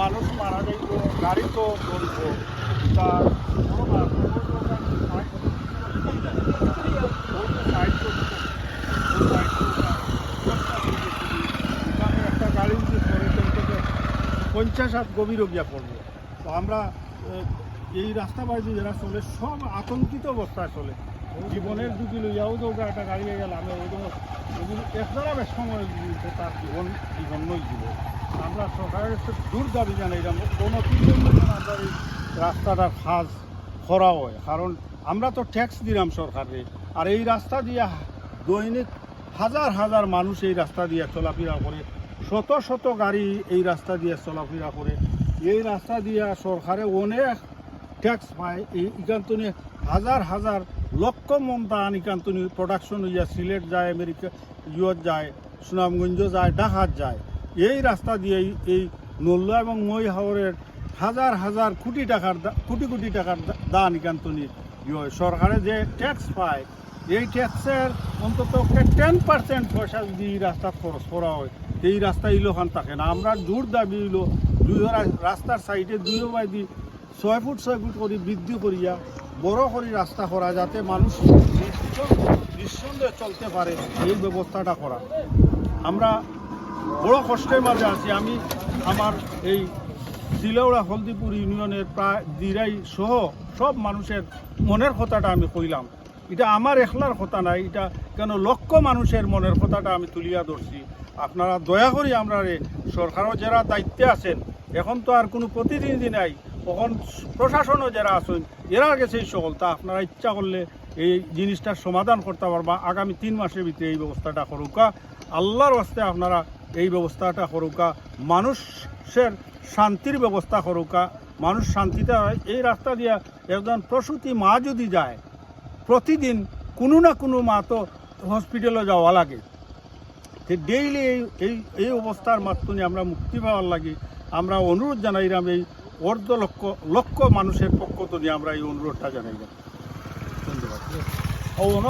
মানুষ মারা যাইব গাড়ি তো চলব তার। ওই ওই রাস্তা একটা গাড়ি যদি চলতে পঞ্চাশ হাত গভীর গিয়া পড়বে তো আমরা এই রাস্তাবাজি যারা চলে, সব আতঙ্কিত অবস্থায় চলে জীবনের ঝুঁকি লইয়াও দৌড়া একটা গাড়ি হয়ে গেল, আমি ওই একজনের সময় তার জীবন জীবন। নই দিব আমরা সরকারের দূর দাবি জানাইলাম কোনো আমরা এই রাস্তাটার কাজ করা হয়। কারণ আমরা তো ট্যাক্স দিলাম সরকারে আর এই রাস্তা দিয়া দৈনিক হাজার হাজার মানুষ এই রাস্তা দিয়ে চলাফেরা করে, শত শত গাড়ি এই রাস্তা দিয়ে চলাফেরা করে। এই রাস্তা দিয়ে সরকারে অনেক ট্যাক্স পায়, এই ইকান্তনি হাজার হাজার লক্ষ মন তান ইকান্তনি প্রোডাকশন হইয়া সিলেট যায়, আমেরিকা, ইউরোপ যায় সুনামগঞ্জ যায় ঢাকাত যায়। এই রাস্তা দিয়ে এই- নল্লা এবং মই হাওরের হাজার হাজার কোটি টাকার কোটি কোটি টাকার দা- ইকান্তনি ইয়ে সরকারে যে ট্যাক্স পায়, এই ট্যাক্সের অন্তত টেন পার্সেন্ট পয়সা যদি এই রাস্তা খরচ করা হয়, এই রাস্তা ইলোখান থাকে না। আমরা জোর দাবি হইল দুই রাস্তার সাইডে দুই বাই ছয় ফুট ছয় ফুট করে বৃদ্ধি করিয়া বড় করে রাস্তা করা যাতে মানুষ নিঃসন্দেহে চলতে পারে এই ব্যবস্থাটা করা। আমরা বড় কষ্টের মাঝে আছি। আমি আমার এই সিলৌড়া হলদিপুর ইউনিয়নের প্রায় দিরাই সহ সব মানুষের মনের কথাটা আমি কইলাম। এটা আমার একলার কথা নাই এটা কেন লক্ষ মানুষের মনের কথাটা আমি তুলিয়া ধরছি। আপনারা দয়া করি আমরা সরকারও যারা দায়িত্বে আছেন, এখন তো আর কোনো প্রতিনিধি নাই। তখন প্রশাসনও যারা আছেন এরা গেছে এই সকল, তা আপনারা ইচ্ছা করলে এই জিনিসটার সমাধান করতে পারবা। আগামী তিন মাসের ভিতরে এই ব্যবস্থাটা করুকা। আল্লাহর হস্তে আপনারা এই ব্যবস্থাটা করুকা। মানুষের শান্তির ব্যবস্থা করুকা। মানুষ শান্তিতে এই রাস্তা দিয়া একজন প্রসূতি মা যদি যায়, প্রতিদিন কোনো না কোনো মা তো হসপিটালে যাওয়া লাগে। ডেইলি এই এই এই অবস্থার মাধ্যমে আমরা মুক্তি পাওয়ার লাগে। আমরা অনুরোধ জানাইলাম এই অর্ধ লক্ষ লক্ষ মানুষের পক্ষ থেকে আমরা এই অনুরোধটা জানাই ধন্যবাদ।